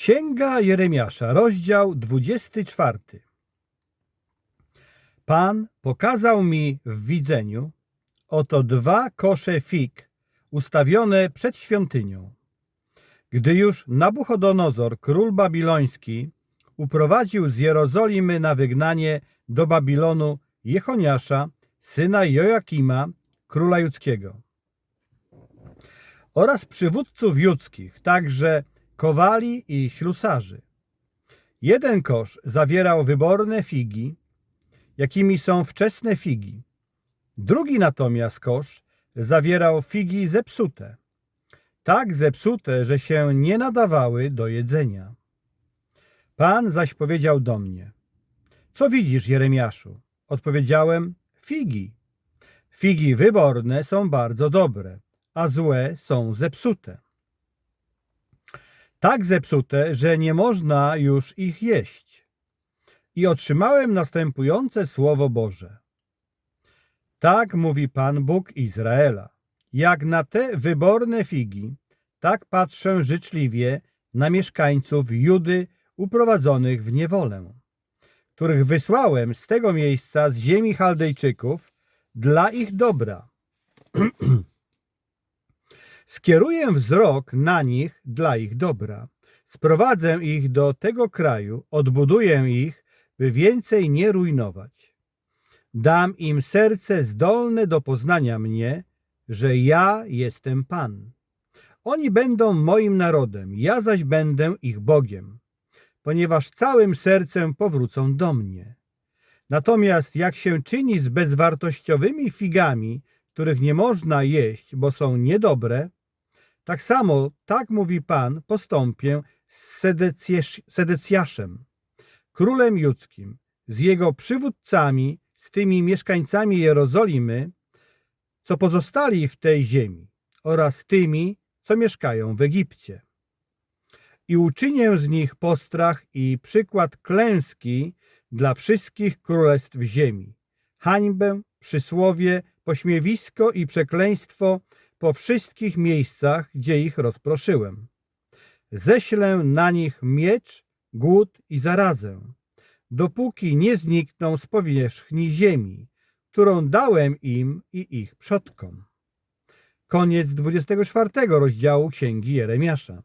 Księga Jeremiasza, rozdział 24. Pan pokazał mi w widzeniu oto dwa kosze fig ustawione przed świątynią. Gdy już Nabuchodonozor, król babiloński, uprowadził z Jerozolimy na wygnanie do Babilonu Jechoniasza, syna Joakima, króla judzkiego oraz przywódców judzkich, także kowali i ślusarzy. Jeden kosz zawierał wyborne figi, jakimi są wczesne figi. Drugi natomiast kosz zawierał figi zepsute, tak zepsute, że się nie nadawały do jedzenia. Pan zaś powiedział do mnie: Co widzisz, Jeremiaszu? Odpowiedziałem: Figi. Figi wyborne są bardzo dobre, a złe są zepsute. Tak zepsute, że nie można już ich jeść. I otrzymałem następujące słowo Boże. Tak mówi Pan Bóg Izraela. Jak na te wyborne figi, tak patrzę życzliwie na mieszkańców Judy uprowadzonych w niewolę, których wysłałem z tego miejsca z ziemi Chaldejczyków dla ich dobra. Skieruję wzrok na nich dla ich dobra. Sprowadzę ich do tego kraju, odbuduję ich, by więcej nie rujnować. Dam im serce zdolne do poznania mnie, że ja jestem Pan. Oni będą moim narodem, ja zaś będę ich Bogiem, ponieważ całym sercem powrócą do mnie. Natomiast jak się czyni z bezwartościowymi figami, których nie można jeść, bo są niedobre, tak samo, tak mówi Pan, postąpię z Sedecjaszem, królem judzkim, z jego przywódcami, z tymi mieszkańcami Jerozolimy, co pozostali w tej ziemi, oraz tymi, co mieszkają w Egipcie. I uczynię z nich postrach i przykład klęski dla wszystkich królestw ziemi, hańbę, przysłowie, pośmiewisko i przekleństwo po wszystkich miejscach, gdzie ich rozproszyłem. Ześlę na nich miecz, głód i zarazę, dopóki nie znikną z powierzchni ziemi, którą dałem im i ich przodkom. Koniec 24 rozdziału Księgi Jeremiasza.